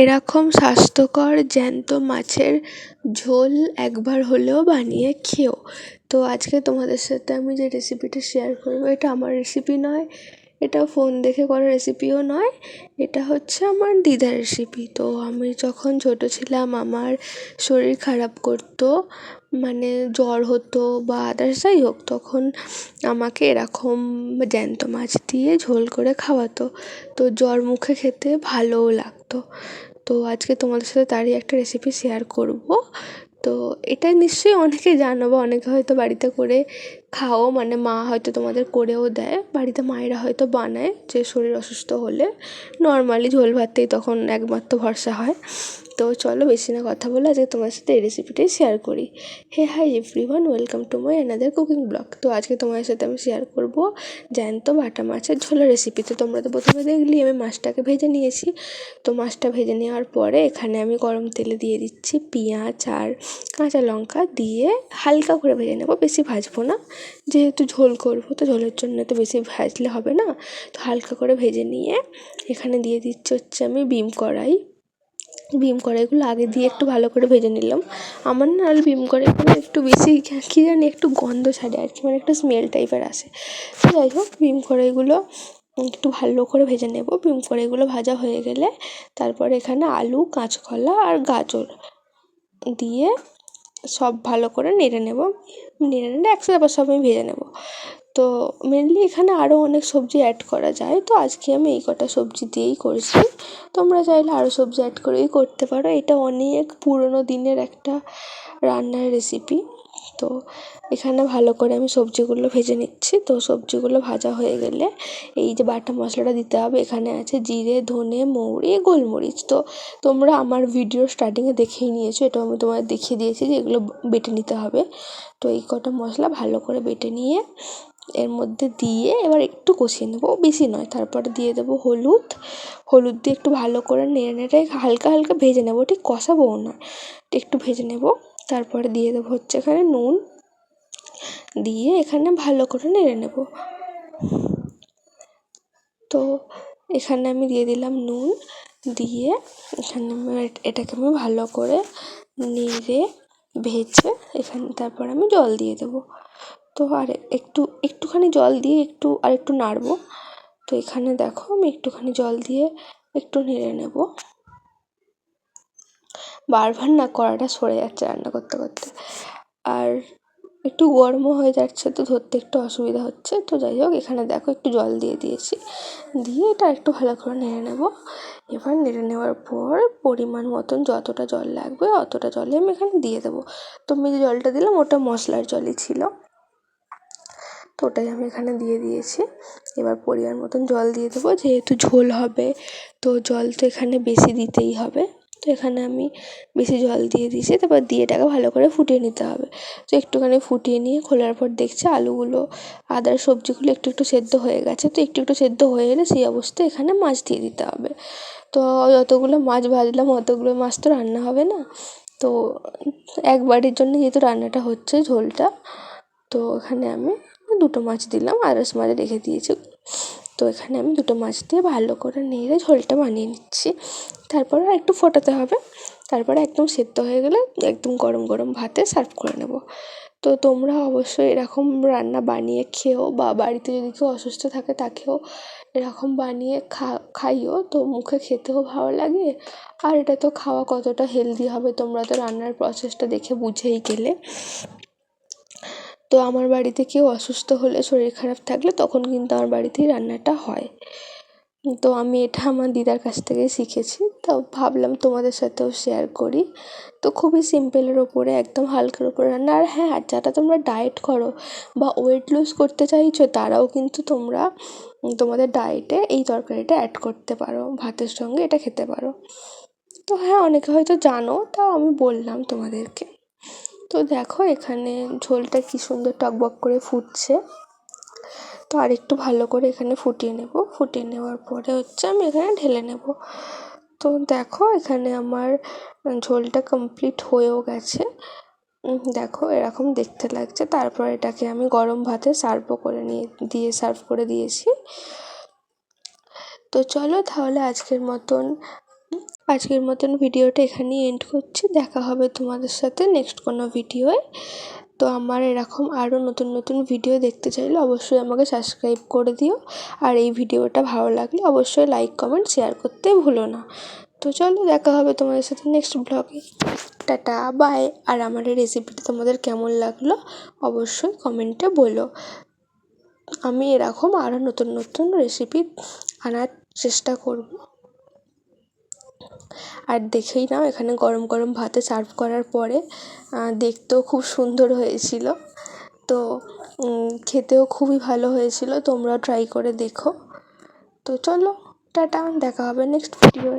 এরকম স্বাস্থ্যকর জ্যান্ত মাছের ঝোল একবার হলেও বানিয়ে খেও। তো আজকে তোমাদের সাথে আমি যে রেসিপিটা শেয়ার করব, এটা আমার রেসিপি নয়, এটা ফোন দেখে করা রেসিপিও নয়, এটা হচ্ছে আমার দিদার রেসিপি তো আমি যখন ছোটো ছিলাম, আমার শরীর খারাপ করতো মানে জ্বর হতো বা আদার্স যাই হোক, তখন আমাকে এরকম জ্যান্ত মাছ দিয়ে ঝোল করে খাওয়াতো। তো জ্বর মুখে খেতে ভালোও লাগতো। তো আজকে তোমাদের সাথে তারই একটা রেসিপি শেয়ার করব। তো এটা নিশ্চয়ই অনেকে জানো বা অনেকে হয়তো বাড়িতে করে খাও মানে মা হয়তো তোমাদের করেও দেয়, বাড়িতে মায়েরা হয়তো বানায় যে শরীর অসুস্থ হলে। নর্মালি ঝোল ভাতেই তখন একমাত্র ভরসা হয়। তো চলো বেশি না কথা বলে আজকে তোমার সাথে এই রেসিপিটাই শেয়ার করি। Hey hi everyone welcome to my another cooking blog তো আজকে তোমার সাথে আমি শেয়ার করব জ্যান্ত বাটা মাছের ঝোলের রেসিপি তো তোমরা তো প্রথমে দেখলি, আমি মাছটাকে ভেজে নিয়েছি। তো মাছটা ভেজে নেওয়ার পরে এখানে আমি গরম তেলে দিয়ে দিচ্ছি পেঁয়াজ আর কাঁচা লঙ্কা দিয়ে হালকা করে ভেজে নেব, বেশি ভাজবো না। যেহেতু ঝোল করব, তো ঝোলের জন্য তো বেশি ভাজলে হবে না। তো হালকা করে ভেজে নিয়ে এখানে দিয়ে দিচ্ছি হচ্ছে আমি বিম কড়াই। বিম কড়াইগুলো আগে দিয়ে একটু ভালো করে ভেজে নিলাম। আমার না আর বিম কড়াইগুলো একটু বেশি, কী জানি একটু গন্ধ ছাড়ে আর কি মানে একটু স্মেল টাইপের আসে। তো যাই হোক, বিম কড়াইগুলো একটু ভালো করে ভেজে নেব। বিম কড়াইগুলো ভাজা হয়ে গেলে তারপর এখানে আলু, কাঁচকলা আর গাজর দিয়ে সব ভালো করে নেড়ে নেব। নেড়ে নেড়ে একসাথে আবার সব আমি ভেজে নেব। তো মেনলি এখানে আরও অনেক সবজি অ্যাড করা যায়। তো আজকে আমি এই কটা সবজি দিয়েই করেছি। তোমরা চাইলে আরও সবজি অ্যাড করেই করতে পারো। এটা অনেক পুরোনো দিনের একটা রান্নার রেসিপি তো এখানে ভালো করে আমি সবজিগুলো ভেজে নিচ্ছি। তো সবজিগুলো ভাজা হয়ে গেলে এই যে বাটা মশলাটা দিতে হবে, এখানে আছে জিরে, ধনে, মৌরি, গোলমরিচ। তো তোমরা আমার ভিডিও স্টার্টিংয়ে দেখেই নিয়েছো। এটাও আমি তোমাদের দেখিয়ে দিয়েছি যে এগুলো বেটে নিতে হবে। তো এই কটা মশলা ভালো করে বেটে নিয়ে এর মধ্যে দিয়ে এবার একটু কষিয়ে নেব। বেশি নয়, তারপরে দিয়ে দেবো হলুদ। হলুদ দিয়ে একটু ভালো করে নেড়ে নেড়ে হালকা হালকা ভেজে নেব, ঠিক কষাবোও না। একটু ভেজে নেব, তারপরে দিয়ে দেবো হচ্ছে এখানে নুন। দিয়ে এখানে ভালো করে নেড়ে নেব। তো এখানে আমি দিয়ে দিলাম নুন। দিয়ে এখানে এটাকে আমি ভালো করে নেড়ে ভেজে এখানে, তারপর আমি জল দিয়ে দেবো। তো আর একটু, একটুখানি জল দিয়ে একটু, আর একটু নাড়বো। তো এখানে দেখো আমি একটুখানি জল দিয়ে একটু নেড়ে নেব। বারবার না কড়াটা সরে যাচ্ছে রান্না করতে করতে। আর একটু গরমও হয়ে যাচ্ছে, তো ধরতে একটু অসুবিধা হচ্ছে। তো যাই হোক, এখানে দেখো একটু জল দিয়ে দিয়েছি। দিয়ে এটা একটু ভালো করে নেড়ে নেব। এবার নেড়ে নেওয়ার পর পরিমাণ মতন যতটা জল লাগবে, অতটা জলে আমি এখানে দিয়ে দেবো। তো আমি যে জলটা দিলাম, ওটা মশলার জলই ছিল। তো ওটাই আমি এখানে দিয়ে দিয়েছি। এবার পরিমাণ মতন জল দিয়ে দেবো। যেহেতু ঝোল হবে, তো জল তো এখানে বেশি দিতেই হবে। তো এখানে আমি বেশি জল দিয়ে দিয়েছি, তারপর দিয়ে এটাকে ভালো করে ফুটিয়ে নিতে হবে। তো একটুখানি ফুটিয়ে নিয়ে খোলার পর দেখছি আলুগুলো, আদার সবজিগুলো একটু একটু সেদ্ধ হয়ে গেছে। তো একটু একটু সেদ্ধ হয়ে এলে সেই অবস্থায় এখানে মাছ দিয়ে দিতে হবে। তো যতগুলো মাছ ভাজলাম, অতগুলো মাছ তো রান্না হবে না। তো এক বাড়ির জন্য যেহেতু রান্নাটা হচ্ছে ঝোলটা, তো এখানে আমি দুটো মাছ দিলাম, আদার্স মাছ রেখে দিয়েছি। তো এখানে আমি দুটো মাছ দিয়ে ভালো করে নেড়ে ঝোলটা বানিয়ে নিচ্ছি। তারপর একটু ফোটাতে হবে। তারপরে একদম সেদ্ধ হয়ে গেলে একদম গরম গরম ভাতে সার্ভ করে নেব। তো তোমরা অবশ্যই এরকম রান্না বানিয়ে খেও বা বাড়িতে যদি কেউ অসুস্থ থাকে তাকেও এরকম বানিয়ে খা, খাইও তো মুখে খেতেও ভালো লাগে। আর এটা তো খাওয়া কতটা হেলদি হবে তোমরা তো রান্নার প্রসেসটা দেখে বুঝেই গেলে। তো আমার বাড়িতে কেউ অসুস্থ হলে শরীর খারাপ থাকলে তখন কিন্তু আমার বাড়িতেই রান্নাটা হয়। তো আমি এটা আমার দিদার কাছ থেকেই শিখেছি। তো ভাবলাম তোমাদের সাথেও শেয়ার করি। তো খুবই সিম্পলের ওপরে, একদম হালকার ওপরে রান্না। আর হ্যাঁ যারা তোমরা ডায়েট করো বা ওয়েট লুজ করতে চাইছো, তারাও কিন্তু তোমরা তোমাদের ডায়েটে এই তরকারিটা অ্যাড করতে পারো, ভাতের সঙ্গে এটা খেতে পারো। তো হ্যাঁ অনেকে হয়তো জানো তাও আমি বললাম তোমাদেরকে। তো দেখো এখানে ঝোলটা কী সুন্দর টকবক করে ফুটছে। তো আর একটু ভালো করে এখানে ফুটিয়ে নেব। ফুটিয়ে নেওয়ার পরে হচ্ছে আমি এখানে ঢেলে নেব। তো দেখো এখানে আমার ঝোলটা কমপ্লিট হয়েও গেছে। দেখো এরকম দেখতে লাগছে। তারপর এটাকে আমি গরম ভাতে সার্ভও করে নিয়ে, দিয়ে সার্ভ করে দিয়েছি। তো চলো তাহলে আজকের মতন আজকের মতন ভিডিওটা এখানেই এন্ড করছি। দেখা হবে তোমাদের সাথে নেক্সট কোনো ভিডিওয় তো আমার এরকম আরও নতুন নতুন ভিডিও দেখতে চাইলে অবশ্যই আমাকে সাবস্ক্রাইব করে দিও। আর এই ভিডিওটা ভালো লাগলে অবশ্যই লাইক কমেন্ট শেয়ার করতে ভুলো না। তো চলো দেখা হবে তোমাদের সাথে নেক্সট ব্লগে টাটা বাই আর আমার এই রেসিপিটা তোমাদের কেমন লাগল অবশ্যই কমেন্টে বলো। আমি এরকম আরও নতুন নতুন রেসিপি আনার চেষ্টা করব। আর দেখেই নাও, এখানে গরম গরম ভাতে সার্ভ করার পরে দেখতেও খুব সুন্দর হয়েছিল। তো খেতেও খুবই ভালো হয়েছিল, তোমরাও ট্রাই করে দেখো। তো চলো, টাটা, দেখা হবে নেক্সট ভিডিওয়